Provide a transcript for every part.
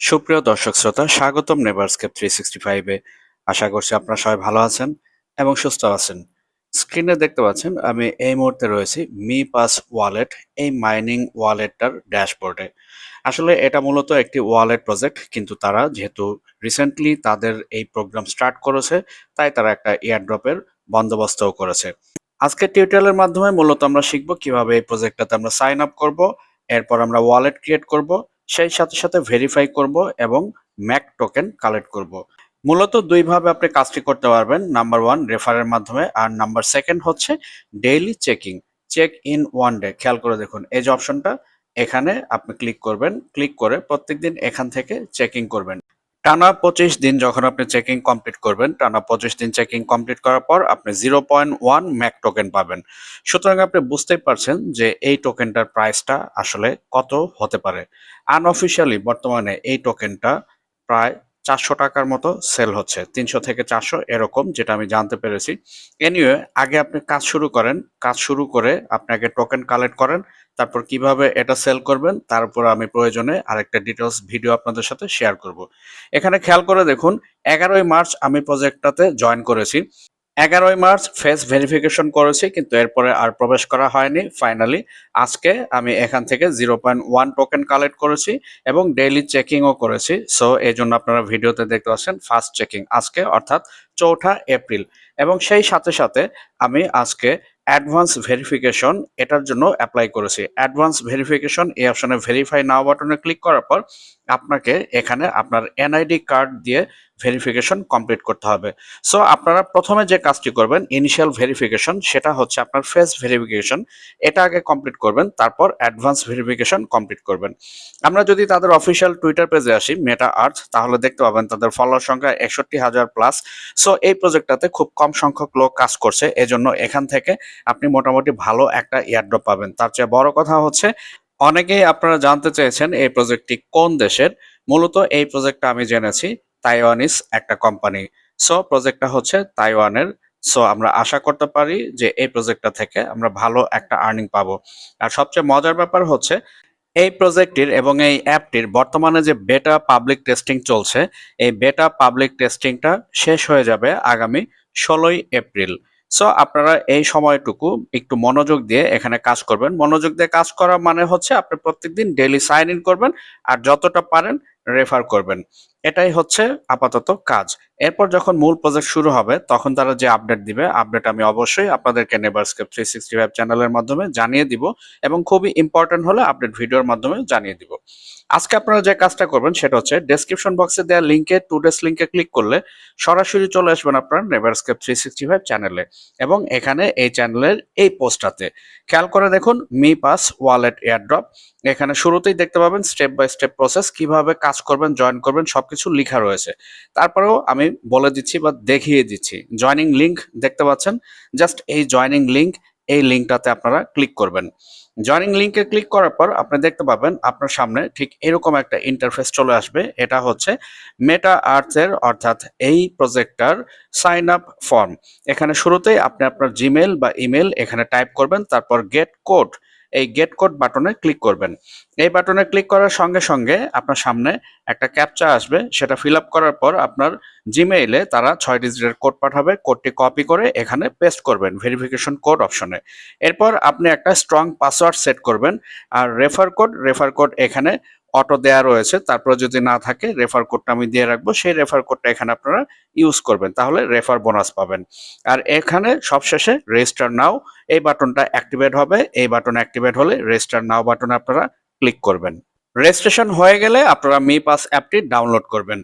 সুপ্রিয় দর্শক শ্রোতা, স্বাগতম নেভারস্কেপ থ্রি সিক্সটি ফাইভে আশা করছি আপনারা সবাই ভালো আছেন এবং সুস্থ আছেন। স্ক্রিনে দেখতে পাচ্ছেন, আমি এই মুহূর্তে রয়েছি মি পাস ওয়ালেট, এই মাইনিং ওয়ালেটটার ড্যাশবোর্ডে। আসলে এটা মূলত একটি ওয়ালেট প্রজেক্ট, কিন্তু তারা যেহেতু রিসেন্টলি তাদের এই প্রোগ্রাম স্টার্ট করেছে, তাই তারা একটা এয়ারড্রপের বন্দোবস্তও করেছে। আজকে টিউটোরিয়ালের মাধ্যমে মূলত আমরা শিখব কীভাবে এই প্রজেক্টটাতে আমরা সাইন আপ করব, এরপর আমরা ওয়ালেট ক্রিয়েট করব সেই সাথে সাথে ভেরিফাই করব এবং ম্যাক টোকেন কালেক্ট করব। মূলত দুইভাবে আপনি কাজটি করতে পারবেন। নাম্বার ওয়ান রেফারের মাধ্যমে আর নাম্বার সেকেন্ড হচ্ছে daily checking check in one day খেয়াল করে দেখুন, এই যে অপশনটা এখানে আপনি ক্লিক করবেন। ক্লিক করে প্রত্যেকদিন এখান থেকে চেকিং করবেন। টানা পঁচিশ দিন যখন আপনি চেকিং কমপ্লিট করবেন, টানা পঁচিশ দিন চেকিং কমপ্লিট করার পর আপনি zero point one MAC token পাবেন। সুতরাং আপনি বুঝতেই পারছেন যে এই টোকেনটার প্রাইসটা আসলে কত হতে পারে। আনঅফিসিয়ালি বর্তমানে এই টোকেনটা প্রায় চারশো টাকার মতো সেল হচ্ছে। তিনশো থেকে চারশো এরকম, যেটা আমি জানতে পেরেছি। এনিওয়ে আগে আপনি কাজ শুরু করেন। কাজ শুরু করে আপনি আগে টোকেন কালেক্ট করেন। তারপর কীভাবে এটা সেল করবেন তারপর আমি প্রয়োজনে আরেকটা ডিটেলস ভিডিও আপনাদের সাথে শেয়ার করব। এখানে খেয়াল করে দেখুন, এগারোই মার্চ আমি প্রজেক্টটাতে জয়েন করেছি। এগারোই মার্চ ফেস ভেরিফিকেশন করেছি, কিন্তু এরপরে আর প্রবেশ করা হয়নি ফাইনালি আজকে আমি এখান থেকে zero point one token collect করেছি এবং ডেইলি চেকিংও করেছি। সো এই জন্য আপনারা ভিডিওতে দেখতে পাচ্ছেন ফার্স্ট চেকিং আজকে অর্থাৎ চৌঠা এপ্রিল। এবং সেই সাথে সাথে আমি আজকে অ্যাডভান্স ভেরিফিকেশন এটার জন্য অ্যাপ্লাই করেছি। অ্যাডভান্স ভেরিফিকেশন এই অপশনে ভেরিফাই নাও বাটনে ক্লিক করার পর আপনাকে এখানে আপনার এনআইডি কার্ড দিয়ে ভেরিফিকেশন কমপ্লিট করতে হবে। সো আপনারা প্রথমে যে কাজটি করবেন ইনিশিয়াল ভেরিফিকেশন সেটা হচ্ছে আপনার ফেস ভেরিফিকেশন এটা আগে কমপ্লিট করবেন, তারপর অ্যাডভান্স ভেরিফিকেশন কমপ্লিট করবেন। আমরা যদি তাদের অফিসিয়াল টুইটার পেজে আসি মেটা আর্থ তাহলে দেখতে পাবেন তাদের ফলোয়ার সংখ্যা একষট্টি হাজার প্লাস সো এই প্রজেক্টটাতে খুব কম সংখ্যক লোক কাজ করছে, এজন্য এখান থেকে আপনি মোটামুটি ভালো একটা ইয়ারড্রপ পাবেন। তার চেয়ে বড় কথা হচ্ছে, অনেকেই আপনারা জানতে চেয়েছেন এই প্রজেক্টটি কোন দেশের। মূলত এই প্রজেক্টটা আমি জেনেছি তাইওয়ানিস একটা কোম্পানি সো প্রজেক্টটা হচ্ছে তাইওয়ানের সো আমরা আশা করতে পারি যে এই প্রজেক্টটা থেকে আমরা ভালো একটা আর্নিং পাবো। আর সবচেয়ে মজার ব্যাপার হচ্ছে, এই প্রজেক্টটির এবং এই অ্যাপটির বর্তমানে যে বেটা পাবলিক টেস্টিং চলছে, এই বেটা পাবলিক টেস্টিংটা শেষ হয়ে যাবে আগামী ষোলোই এপ্রিল। সো আপনারা এই সময়টুকু একটু মনোযোগ দিয়ে এখানে কাজ করবেন। মনোযোগ দিয়ে কাজ করা মানে হচ্ছে আপনি প্রত্যেকদিন ডেলি সাইন ইন করবেন। আর যতটা পারেন রেফার করবেন। এটাই হচ্ছে আপাতত কাজ। এরপর যখন মূল প্রজেক্ট শুরু হবে, তখন তারা যে আপডেট দিবে আপডেট আমি অবশ্যই আপনাদেরকে নেবারস্কেপ থ্রি সিক্সটি ফাইভ চ্যানেলের মাধ্যমে জানিয়ে দিব এবং খুবই ইম্পর্টেন্ট হলে আপডেট ভিডিওর মাধ্যমে জানিয়ে দিব। আজকে আপনারা যে কাজটা করবেন সেটা হচ্ছে ডেসক্রিপশন বক্সে দেওয়া লিঙ্কে টু ডেস লিঙ্কে ক্লিক করলে সরাসরি চলে আসবেন আপনার নেভারস্কেপ থ্রি সিক্সটি ফাইভ চ্যানেলে এবং এখানে এই চ্যানেলের এই পোস্টটাতে। খেয়াল করে দেখুন মি পাস ওয়ালেট এয়ারড্রপ এখানে শুরুতেই দেখতে পাবেন স্টেপ বাই স্টেপ প্রসেস কীভাবে কাজ করবেন জয়েন করবেন, সবকিছু লেখা রয়েছে। তারপরেও আমি বলে দিচ্ছি বা দেখিয়ে দিচ্ছি। জয়নিং লিঙ্ক দেখতে পাচ্ছেন জাস্ট এই জয়নিং লিঙ্ক এই লিঙ্কটাতে আপনারা ক্লিক করবেন। জয়নিং লিঙ্কে ক্লিক করার পর আপনি দেখতে পাবেন আপনার সামনে ঠিক এরকম একটা ইন্টারফেস চলে আসবে। এটা হচ্ছে মেটা আর্থের অর্থাৎ এই প্রজেক্টটার সাইন আপ ফর্ম এখানে শুরুতেই আপনি আপনার জিমেল বা ইমেল এখানে টাইপ করবেন, তারপর গেট কোড এই গেট কোড বাটনে ক্লিক করবেন। এই বাটনে ক্লিক করার সঙ্গে সঙ্গে আপনার সামনে একটা ক্যাপচা আসবে। সেটা ফিল আপ করার পর আপনার জিমেইলে তারা ছয় ডিজিটের কোড পাঠাবে। কোডটি কপি করে এখানে পেস্ট করবেন ভেরিফিকেশন কোড অপশনে এরপর আপনি একটা স্ট্রং পাসওয়ার্ড সেট করবেন। আর রেফার কোড রেফার কোড এখানে অটো দেয়া রয়েছে, তারপরে যদি না থাকে রেফার কোডটা আমি দিয়ে রাখব, সেই রেফার কোডটা এখানে আপনারা ইউজ করবেন, তাহলে রেফার বোনাস পাবেন। আর এখানে সবশেষে রেজিস্টার নাও এই বাটনটা অ্যাক্টিভেট হবে, এই বাটন অ্যাক্টিভেট হলে রেজিস্টার নাও বাটনে আপনারা ক্লিক করবেন। রেজিস্ট্রেশন হয়ে গেলে আপনারা মি পাস অ্যাপটি ডাউনলোড করবেন।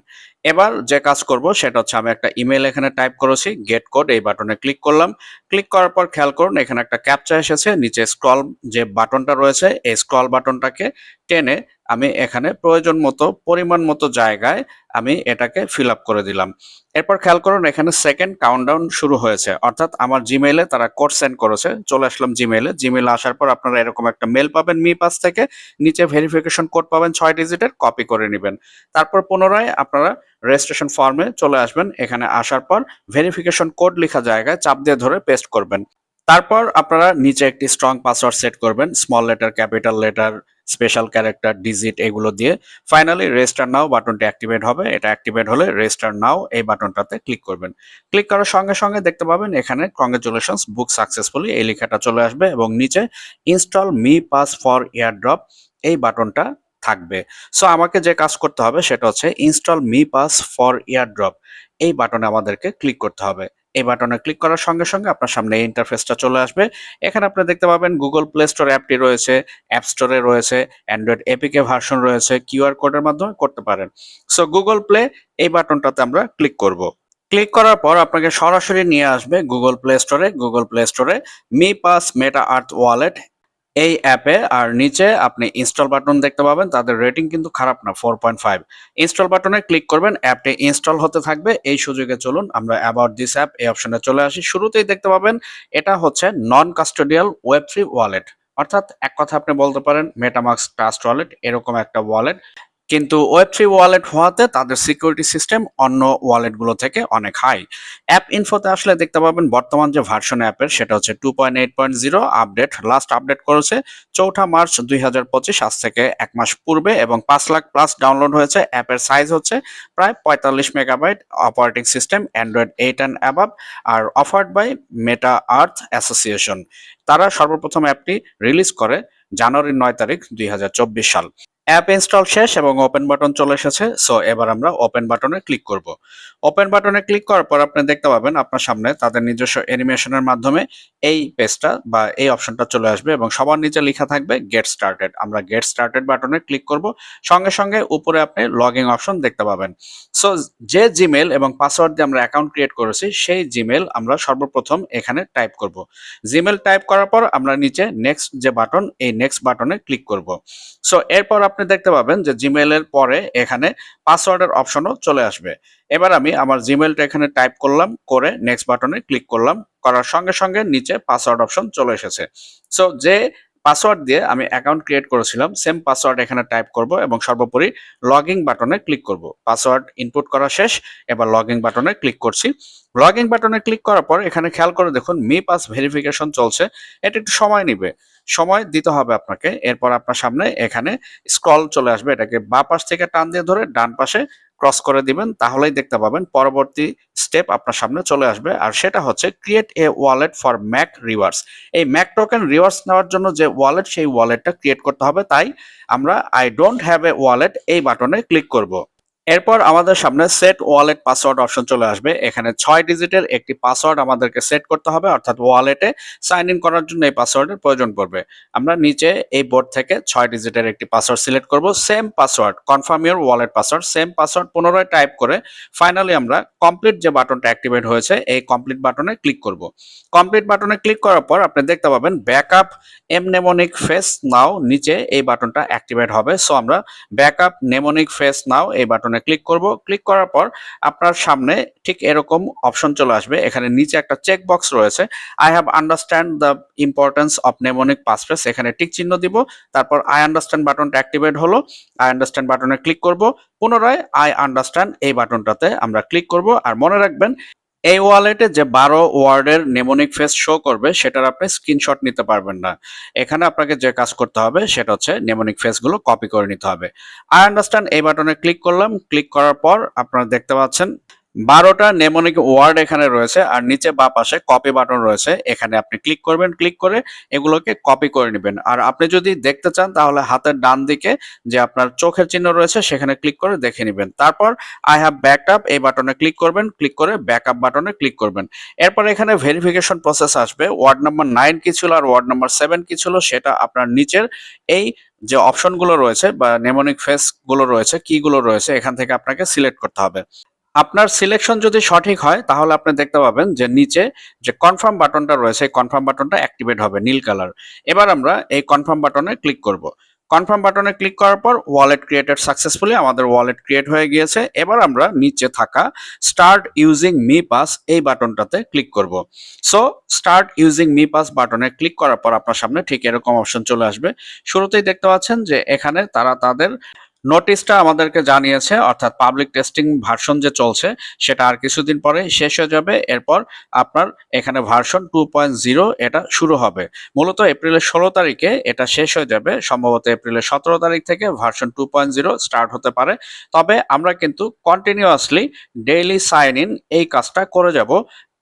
এবার যে কাজ করব সেটা হচ্ছে আমি একটা ইমেল এখানে টাইপ করেছি গেট কোড এই বাটনে ক্লিক করলাম। ক্লিক করার পর খেয়াল করুন, এখানে একটা ক্যাপচা এসেছে, নিচে স্ক্রল যে বাটনটা রয়েছে, এই স্ক্রল বাটনটাকে টেনে আমি এখানে প্রয়োজন মতো, পরিমাণ মতো জায়গায় আমি এটাকে ফিল করে দিলাম। এরপর খেয়াল করুন, এখানে সেকেন্ড কাউন্টডাউন শুরু হয়েছে। অর্থাৎ আমার জিমেইলে তারা কোড সেন্ড করেছে। চলে আসলাম জিমেইলে জিমেইলে আসার পর আপনারা এরকম একটা মেল পাবেন মি পাস থেকে। নিচে ভেরিফিকেশন কোড পাবেন ছয় ডিজিটের কপি করে নেবেন। তারপর পুনরায় আপনারা রেজিস্ট্রেশন ফর্মে চলে আসবেন। এখানে আসার পর ভেরিফিকেশন কোড লেখা জায়গায় চাপ দিয়ে ধরে পেস্ট করবেন। তারপর আপনারা নিচে একটি স্ট্রং পাসওয়ার্ড সেট করবেন small letter capital letter special character digit এগুলো দিয়ে। ফাইনালি রেজিস্টার নাও বাটনটি অ্যাক্টিভেট হবে। এটা অ্যাক্টিভেট হলে রেজিস্টার নাও এই বাটনটাতে ক্লিক করবেন। ক্লিক করার সঙ্গে সঙ্গে দেখতে পাবেন এখানে কংগ্রেচুলেশনস বুক সাকসেসফুলি এই লেখাটা চলে আসবে এবং নিচে install Me Pass for airdrop এই বাটনটা থাকবে। সো আমাকে যে কাজ করতে হবে সেটা হচ্ছে install Me Pass for airdrop এই বাটনে আমাদেরকে ক্লিক করতে হবে। এই বাটনে ক্লিক করার সঙ্গে সঙ্গে আপনার সামনে এই ইন্টারফেসটা চলে আসবে। এখানে আপনি দেখতে পাবেন গুগল প্লে স্টোর অ্যাপটি রয়েছে অ্যাপ স্টোরে রয়েছে অ্যান্ড্রয়েড এপিকে ভার্সন রয়েছে কিউআর কোডের মাধ্যমে করতে পারেন। সো গুগল প্লে এই বাটনটাতে আমরা ক্লিক করব। ক্লিক করার পর আপনাকে সরাসরি নিয়ে আসবে গুগল প্লে স্টোরে গুগল প্লে স্টোরে Me Pass Meta Earth wallet এই অ্যাপে আর নিচে আপনি ইনস্টল বাটন দেখতে পাবেন। তাদের রেটিং কিন্তু খারাপ না ফোর পয়েন্ট ফাইভ ইনস্টল বাটনে ক্লিক করবেন, অ্যাপটি ইনস্টল হতে থাকবে। এই সুযোগে চলুন, আমরা অ্যাবাউট দিস অ্যাপ এই অপশনে চলে আসি। শুরুতেই দেখতে পাবেন, এটা হচ্ছে non custodial web free wallet অর্থাৎ এক কথা আপনি বলতে পারেন মেটামাক্স ট্রাস্ট ওয়ালেট এরকম একটা ওয়ালেট কিন্তু ওয়েব থ্রি ওয়ালেট হওয়াতে তাদের সিকিউরিটি সিস্টেম অন্য ওয়ালেটগুলো থেকে অনেক হাই অ্যাপ ইনফোতে আসলে দেখতে পাবেন বর্তমান যে ভার্সন অ্যাপের সেটা হচ্ছে two point eight point zero update last update করেছে চৌঠা মার্চ দুই হাজার পঁচিশ, আজ থেকে এক মাস পূর্বে এবং পাঁচ লাখ প্লাস ডাউনলোড হয়েছে। অ্যাপের সাইজ হচ্ছে প্রায় পঁয়তাল্লিশ megabyte operating system Android eight and above R offered by Meta Earth association তারা সর্বপ্রথম অ্যাপটি রিলিজ করে জানুয়ারির নয় তারিখ দুই হাজার চব্বিশ সাল। অ্যাপ ইনস্টল শেষ এবং ওপেন বাটন চলে এসেছে। সো এবার আমরা ওপেন বাটনে ক্লিক করব। ওপেন বাটনে ক্লিক করার পর আপনি দেখতে পাবেন আপনার সামনে তাদের নিজস্ব অ্যানিমেশনের মাধ্যমে এই পেজটা বা এই অপশনটা চলে আসবে এবং সবার নিচে লেখা থাকবে গেট স্টার্টেড আমরা গেট স্টার্টেড বাটনে ক্লিক করব। সঙ্গে সঙ্গে উপরে আপনি লগিং অপশন দেখতে পাবেন। সো যে জিমেল এবং পাসওয়ার্ড দিয়ে আমরা অ্যাকাউন্ট ক্রিয়েট করেছি, সেই জিমেল আমরা সর্বপ্রথম এখানে টাইপ করব। জিমেল টাইপ করার পর আমরা নিচে নেক্সট যে বাটন এই নেক্সট বাটনে ক্লিক করব। সো এরপর আপনি দেখতে পাবেন যে জিমেলের পরে এখানে পাসওয়ার্ডের অপশনও চলে আসবে। এবার আমি আমার জিমেলটা এখানে টাইপ করলাম, করে নেক্সট বাটনে ক্লিক করলাম, করার সঙ্গে সঙ্গে নিচে পাসওয়ার্ড অপশন চলে এসেছে। সো যে পাসওয়ার্ড দিয়ে আমি অ্যাকাউন্ট ক্রিয়েট করেছিলাম সেম পাসওয়ার্ড এখানে টাইপ করব এবং সর্বোপরি লগিং বাটনে ক্লিক করব। পাসওয়ার্ড ইনপুট করা শেষ, এবার লগিং বাটনে ক্লিক করছি। লগিং বাটনে ক্লিক করার পর এখানে খেয়াল করে দেখুন মি পাস ভেরিফিকেশন চলছে। এটা একটু সময় নিবে। সময় দিতে হবে আপনাকে। এরপর আপনার সামনে এখানে স্ক্রল চলে আসবে। এটাকে বা পাশ থেকে টান দিয়ে ধরে ডান পাশে ক্রস করে দিবেন, তাহলেই দেখতে পাবেন পরবর্তী স্টেপ আপনার সামনে চলে আসবে। আর সেটা হচ্ছে create a wallet for MAC rewards এই ম্যাক টোকেন রিওয়ার্ডস নেওয়ার জন্য যে ওয়ালেট সেই ওয়ালেটটা ক্রিয়েট করতে হবে। তাই আমরা I don't have a wallet এই বাটনে ক্লিক করব। এরপর আমাদের সামনে সেট ওয়ালেট পাসওয়ার্ড অপশন চলে আসবে। এখানে ছয় ডিজিটের একটি পাসওয়ার্ড আমাদেরকে সেট করতে হবে, অর্থাৎ ওয়ালেটে সাইন ইন করার জন্য এই পাসওয়ার্ডের প্রয়োজন পড়বে। আমরা নিচে এই বোর্ড থেকে ছয় ডিজিটের একটি পাসওয়ার্ড সিলেক্ট করব same password confirm your wallet password same password পুনরায় টাইপ করে ফাইনালি আমরা কমপ্লিট যে বাটনটা অ্যাক্টিভেট হয়েছে, এই কমপ্লিট বাটনে ক্লিক করব। কমপ্লিট বাটনে ক্লিক করার পর আপনি দেখতে পাবেন backup mnemonic phrase now নিচে এই বাটনটা অ্যাক্টিভেট হবে। সো আমরা ব্যাকআপ নেমোনিক ফেস নাও এই বাটনে ক্লিক করব। ক্লিক করার পর আপনার সামনে ঠিক এরকম অপশন চলে আসবে। এখানে নিচে একটা চেক বক্স রয়েছে। I have understand the importance of mnemonic passphrase এখানে টিক চিহ্ন দিব। তারপর আই আন্ডারস্ট্যান্ড বাটনটা অ্যাক্টিভেট হলো। আই আন্ডারস্ট্যান্ড বাটনে ক্লিক করব। পুনরায় আই আন্ডারস্ট্যান্ড এই বাটনটাতে আমরা ক্লিক করব। আর মনে রাখবেন এই ওয়ালেটে যে বারো ওয়ার্ডের নেমোনিক ফেস শো করবে, সেটার আপনি স্ক্রিনশট নিতে পারবেন না। এখানে আপনাকে যে কাজ করতে হবে, সেটা হচ্ছে নেমোনিক ফেসগুলো কপি করে নিতে হবে। আই আন্ডারস্ট্যান্ড এই বাটনে ক্লিক করলাম। ক্লিক করার পর আপনারা দেখতে পাচ্ছেন বারোটা নেমোনিক ওয়ার্ড এখানে রয়েছে আর নিচে বা পাশে কপি বাটন রয়েছে। এখানে আপনি ক্লিক করবেন ক্লিক করে এগুলোকে কপি করে নেবেন। আর আপনি যদি দেখতে চান তাহলে হাতের ডান দিকে যে আপনার চোখের চিহ্ন রয়েছে সেখানে ক্লিক করে দেখে নেবেন। তারপর আই হ্যাভ ব্যাকড আপ এই বাটনে ক্লিক করবেন ক্লিক করে ব্যাকআপ বাটনে ক্লিক করবেন। এরপর এখানে ভেরিফিকেশন প্রসেস আসবে। ওয়ার্ড নাম্বার নাইন কি ছিল আর ওয়ার্ড নাম্বার সেভেন কি ছিল সেটা আপনার নিচের এই যে অপশনগুলো রয়েছে বা নেমোনিক ফেসগুলো রয়েছে কিগুলো রয়েছে, এখান থেকে আপনাকে সিলেক্ট করতে হবে। আপনার সিলেকশন যদি সঠিক হয়, তাহলে আপনি দেখতে পাবেন যে নিচে যে কনফার্ম বাটনটা রয়েছে, এই কনফার্ম বাটনটা অ্যাক্টিভেট হবে নীল কালার এবার আমরা এই কনফার্ম বাটনে ক্লিক করব। কনফার্ম বাটনে ক্লিক করার পর ওয়ালেট ক্রিয়েটেড সাকসেসফুলি আমাদের ওয়ালেট ক্রিয়েট হয়ে গিয়েছে। এবার আমরা নিচে থাকা স্টার্ট ইউজিং মি পাস এই বাটনটাতে ক্লিক করব। So start using Me Pass বাটনে ক্লিক করার পর আপনার সামনে ঠিক এরকম অপশন চলে আসবে। শুরুতেই দেখতে পাচ্ছেন যে এখানে তারা তাদের নোটিশটা আমাদেরকে জানিয়েছে, অর্থাৎ পাবলিক টেস্টিং ভার্সন যে চলছে, সেটা আর কিছুদিন পরে শেষ হয়ে যাবে। এরপর আপনার এখানে ভার্সন টু পয়েন্ট জিরো এটা শুরু হবে। মূলত এপ্রিলের ষোলো তারিখে এটা শেষ হয়ে যাবে। সম্ভবত এপ্রিলের সতেরো তারিখ থেকে version two point zero start হতে পারে। তবে আমরা কিন্তু কন্টিনিউয়াসলি ডেইলি সাইন ইন এই কাজটা করে যাব।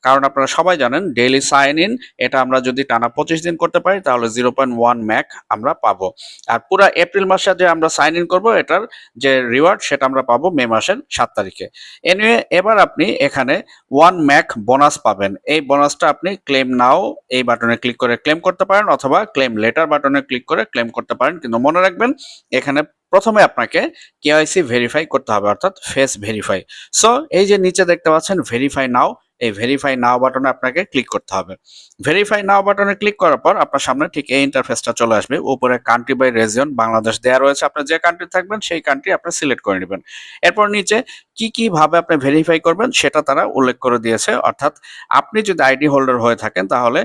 কারণ আপনারা সবাই জানেন ডেইলি সাইন ইন এটা আমরা যদি টানা পঁচিশ দিন করতে পারি, তাহলে জিরো পয়েন্ট ওয়ান ম্যাক আমরা পাবো। আর পুরো এপ্রিল মাসে যে আমরা সাইন ইন করব, এটার যে রিওয়ার্ড সেটা আমরা পাবো মে মাসের সাত তারিখে। এনিওয়ে এবার আপনি এখানে ওয়ান ম্যাক বোনাস পাবেন। এই বোনাসটা আপনি ক্লেম নাও এই বাটনে ক্লিক করে ক্লেম করতে পারেন, অথবা ক্লেম লেটার বাটনে ক্লিক করে ক্লেম করতে পারেন। কিন্তু মনে রাখবেন, এখানে প্রথমে আপনাকে কেওয়াইসি ভেরিফাই করতে হবে, অর্থাৎ ফেস ভেরিফাই সো এই যে নিচে দেখতে পাচ্ছেন ভেরিফাই নাও এই ভেরিফাই নাও বাটনে আপনাকে ক্লিক করতে হবে। ভেরিফাই নাও বাটনে ক্লিক করার পর আপনার সামনে ঠিক এই ইন্টারফেসটা চলে আসবে। উপরে কান্ট্রি বাই রেজিয়ন বাংলাদেশ দেওয়া রয়েছে। আপনার যে কান্ট্রি থাকবেন সেই কান্ট্রি আপনি সিলেক্ট করে নেবেন। এরপর নিচে কি কি ভাবে আপনি ভেরিফাই করবেন সেটা তারা উল্লেখ করে দিয়েছে। অর্থাৎ আপনি যদি আইডি হোল্ডার হয়ে থাকেন তাহলে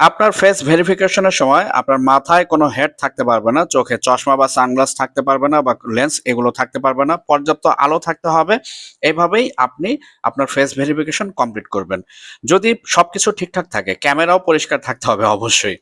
আপনার ফেস ভেরিফিকেশনের সময় আপনার মাথায় কোনো হেড থাকতে পারবে না, চোখে চশমা বা সানগ্লাস থাকতে পারবে না বা লেন্স এগুলো থাকতে পারবে না, পর্যাপ্ত আলো থাকতে হবে। এভাবেই আপনি আপনার ফেস ভেরিফিকেশন কমপ্লিট করবেন। যদি সব কিছু ঠিকঠাক থাকে ক্যামেরাও পরিষ্কার থাকতে হবে অবশ্যই।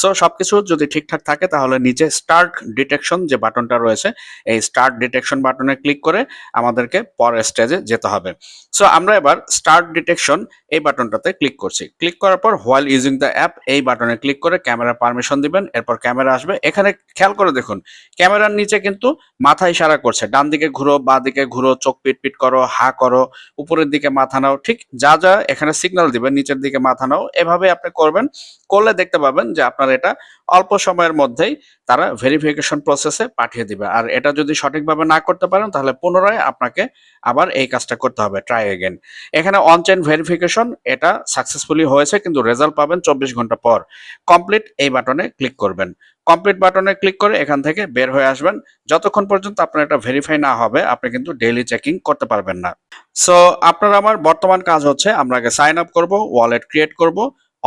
সো সবকিছু যদি ঠিকঠাক থাকে, তাহলে নিচে স্টার্ট ডিটেকশন যে বাটনটা রয়েছে, এই স্টার্ট ডিটেকশন বাটনে ক্লিক করে আমাদেরকে পরের স্টেজে যেতে হবে। সো আমরা এবার স্টার্ট ডিটেকশন এই বাটনটাতে ক্লিক করছি। ক্লিক করার পর হোয়াইল ইউজিং দ্য অ্যাপ এই বাটনে ক্লিক করে ক্যামেরা পারমিশন দিবেন, এরপর ক্যামেরা আসবে। এখানে খেয়াল করে দেখুন ক্যামেরার নিচে কিন্তু মাথা ইশারা করছে। ডান দিকে ঘুরো, বা দিকে ঘুরো, চোখ পিট পিট করো, হা করো, উপরের দিকে মাথা নাও। ঠিক যা যা এখানে সিগন্যাল দিবেন নিচের দিকে মাথা নাও, এভাবে আপনি করবেন। করলে দেখতে পাবেন যে আপনার এটা অল্প সময়ের মধ্যেই তারা ভেরিফিকেশন প্রসেসে পাঠিয়ে দিবে। আর এটা যদি সঠিকভাবে না করতে পারেন, তাহলে পুনরায় আপনাকে আবার এই কাজটা করতে হবে ট্রাই এগেন এখানে অনচেন ভেরিফিকেশন এটা সাকসেসফুলি হয়েছে, কিন্তু রেজাল্ট পাবেন চব্বিশ ঘণ্টা পর। কমপ্লিট এই বাটনে ক্লিক করবেন। কমপ্লিট বাটনে ক্লিক করে এখান থেকে বের হয়ে আসবেন। যতক্ষণ পর্যন্ত আপনার এটা ভেরিফাই না হবে, আপনি কিন্তু ডেইলি চেকিং করতে পারবেন না। সো আপনার আমার বর্তমান কাজ হচ্ছে, আমরা আগে সাইন আপ করব ওয়ালেট ক্রিয়েট করব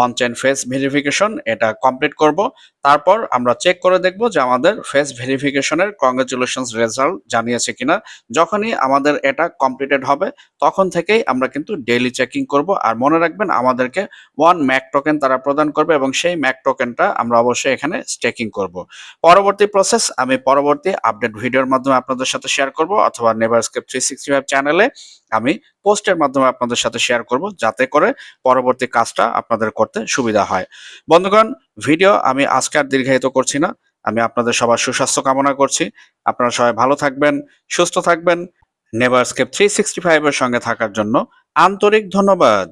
অনচেন ফেস ভেরিফিকেশন এটা কমপ্লিট করব। তারপর আমরা চেক করে দেখব যে আমাদের ফেস ভেরিফিকেশনের কংগ্রেচুলেশনস রেজাল্ট জানিয়েছে কিনা। যখনই আমাদের এটা কমপ্লিটেড হবে, তখন থেকেই আমরা কিন্তু ডেইলি চেকিং করব। আর মনে রাখবেন, আমাদেরকে ওয়ান ম্যাক টোকেন তারা প্রদান করবে এবং সেই ম্যাক টোকেনটা আমরা অবশ্যই এখানে স্টেকিং করব। পরবর্তী প্রসেস আমি পরবর্তী আপডেট ভিডিওর মাধ্যমে আপনাদের সাথে শেয়ার করব অথবা never Neverscape three sixty five চ্যানেলে আমি পোস্টের মাধ্যমে আপনাদের সাথে শেয়ার করব যাতে করে পরবর্তী কাজটা আপনাদের করতে সুবিধা হয়। বন্ধুগণ ভিডিও আমি আজকে আর দীর্ঘায়িত করছি না। আমি আপনাদের সবার সুস্বাস্থ্য কামনা করছি। আপনারা সবাই ভালো থাকবেন, সুস্থ থাকবেন। নেভারস্কেপ থ্রি সিক্সটি ফাইভের সঙ্গে থাকার জন্য আন্তরিক ধন্যবাদ।